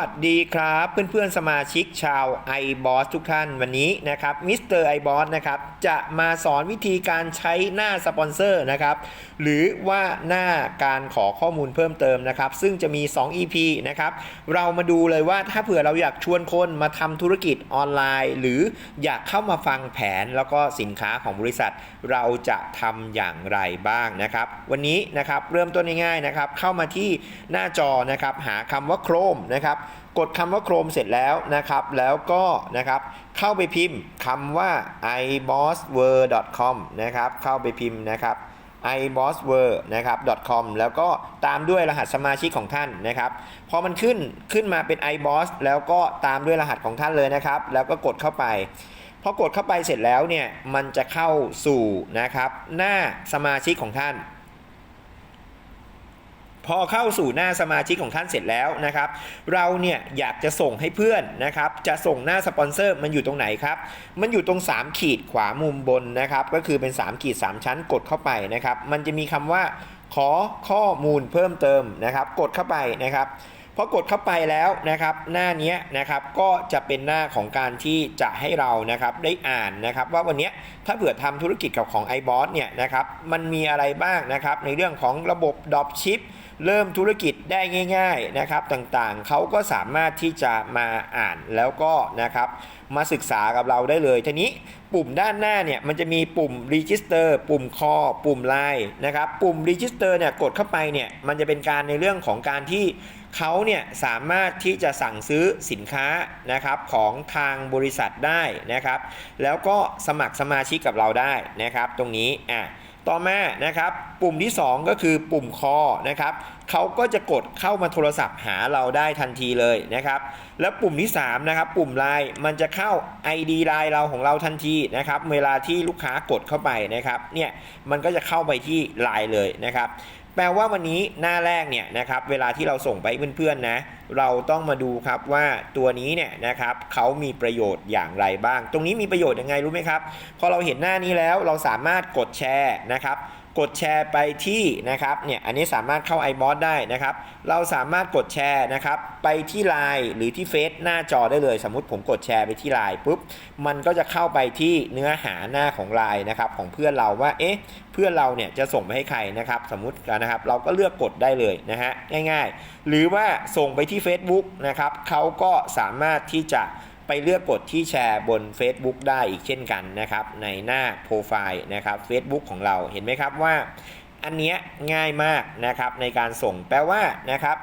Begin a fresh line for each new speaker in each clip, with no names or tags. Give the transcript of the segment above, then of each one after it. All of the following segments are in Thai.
สวัสดีครับเพื่อนๆสมาชิกชาว iBoss ทุกท่านวันนี้นะครับมิสเตอร์ iBoss นะครับจะมาสอนวิธีการใช้หน้าสปอนเซอร์นะครับหรือว่าหน้าการขอข้อมูลเพิ่มเติมนะครับซึ่งจะมี 2 EP นะครับเรามาดูเลยว่าถ้าเผื่อเราอยากชวนคนมาทำธุรกิจออนไลน์ หรืออยากเข้ามาฟังแผนแล้วก็สินค้าของบริษัท เราจะทำอย่างไรบ้างนะครับวันนี้นะครับเริ่มต้นง่ายๆนะครับเข้ามาที่หน้าจอนะครับหาคำว่า Chrome นะครับ กดคำว่า Chrome เสร็จแล้วนะครับ แล้วก็นะครับเข้าไปพิมพ์คำว่า ibossword.com นะครับเข้าไปพิมพ์นะครับ ibossword นะครับ .com แล้วก็ตามด้วยรหัสสมาชิกของท่านนะครับพอมันขึ้นขึ้นมาเป็น iboss แล้วก็ตามด้วยรหัสของท่านเลยนะครับ แล้วก็กดเข้าไปพอกดเข้าไปเสร็จแล้วเนี่ยมันจะเข้าสู่นะครับหน้าสมาชิกของท่าน พอเข้าสู่หน้าสมาชิกของท่านเสร็จแล้วนะครับ เราเนี่ยอยากจะส่งให้เพื่อนนะครับ จะส่งหน้าสปอนเซอร์มันอยู่ตรงไหนครับ มันอยู่ตรง 3 ขีดขวามุมบนนะครับ ก็คือเป็น 3 ขีด 3 ชั้นกดเข้าไปนะครับ มันจะมีคำว่าขอข้อมูลเพิ่มเติมนะครับ กดเข้าไปนะครับพอกดเข้าไปแล้วนะครับ หน้านี้นะครับก็จะเป็นหน้าของการที่จะให้เรานะครับได้อ่านนะครับ ว่าวันนี้ถ้าเผื่อทำธุรกิจกับของ iBoss เนี่ยนะครับมันมีอะไรบ้างนะครับ ในเรื่องของระบบ Dropship เริ่มธุรกิจได้ง่ายๆนะครับต่างๆ เขาก็สามารถที่จะมาอ่านแล้วก็นะครับมาศึกษากับเราได้เลยทีนี้ปุ่มด้านหน้าเนี่ยมันจะมีปุ่ม register ปุ่ม call ปุ่ม line นะครับปุ่ม register เนี่ยกดเข้าไปเนี่ยมันจะเป็นการในเรื่องของการที่เขาเนี่ยสามารถที่จะสั่งซื้อสินค้านะครับของทางบริษัทได้นะครับ แล้วก็สมัครสมาชิกกับเราได้นะครับ ตรงนี้อะต่อมานะครับปุ่มที่ 2 ก็คือปุ่มคอนะครับเขาก็จะกดเข้ามาโทรศัพท์หาเราได้ทันทีเลยนะครับแล้วปุ่มที่3นะครับปุ่มไลน์มันจะเข้า ID ไลน์เราของเราทันทีนะครับเวลาที่ลูกค้ากดเข้าไปนะครับเนี่ยมันก็จะเข้าไปที่ไลน์เลยนะครับ แปลว่าวันนี้หน้าแรกเนี่ยนะครับเวลาที่เราส่งไปเพื่อนๆนะเราต้องมาดูครับว่าตัวนี้เนี่ยนะครับเขามีประโยชน์อย่างไรบ้าง ตรงนี้มีประโยชน์ยังไงรู้ไหมครับ พอเราเห็นหน้านี้แล้วเราสามารถกดแชร์นะครับ กดแชร์ไปที่นะครับเนี่ยอันนี้สามารถเข้า iBoss ได้นะครับ เราสามารถกดแชร์นะครับไปที่ Line หรือที่เฟซหน้าจอได้เลย สมมุติผมกดแชร์ไปที่ Line ปุ๊บมันก็จะเข้าไปที่เนื้อหาหน้าของ Line นะครับของเพื่อนเราว่าเอ๊ะเพื่อนเราเนี่ยจะส่งไปให้ใครนะครับสมมุตินะครับเราก็เลือกกดได้เลยนะฮะง่ายๆ หรือว่าส่งไปที่ Facebook นะครับเขาก็สามารถที่จะ ไปเลือกกดที่แชร์บน Facebook ได้อีกเช่นกันนะครับ ในหน้าโปรไฟล์นะครับ Facebook ของเราเห็นไหมครับว่า อันเนี้ยง่ายมากนะครับในการส่งแปลว่านะครับ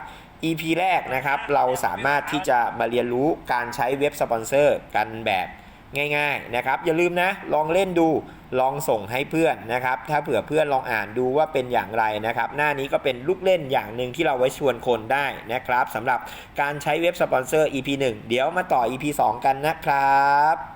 EP แรกนะครับเราสามารถที่จะมาเรียนรู้การใช้เว็บสปอนเซอร์กันแบบ ง่ายๆนะครับอย่าลืมนะลองเล่นดูลองส่งให้เพื่อนนะครับถ้าเผื่อเพื่อนลองอ่านดูว่าเป็นอย่างไรนะครับ หน้านี้ก็เป็นลูกเล่นอย่างหนึ่งที่เราไว้ชวนคนได้นะครับสำหรับการใช้เว็บสปอนเซอร์ EP 1 เดี๋ยวมาต่อ EP 2 กันนะครับ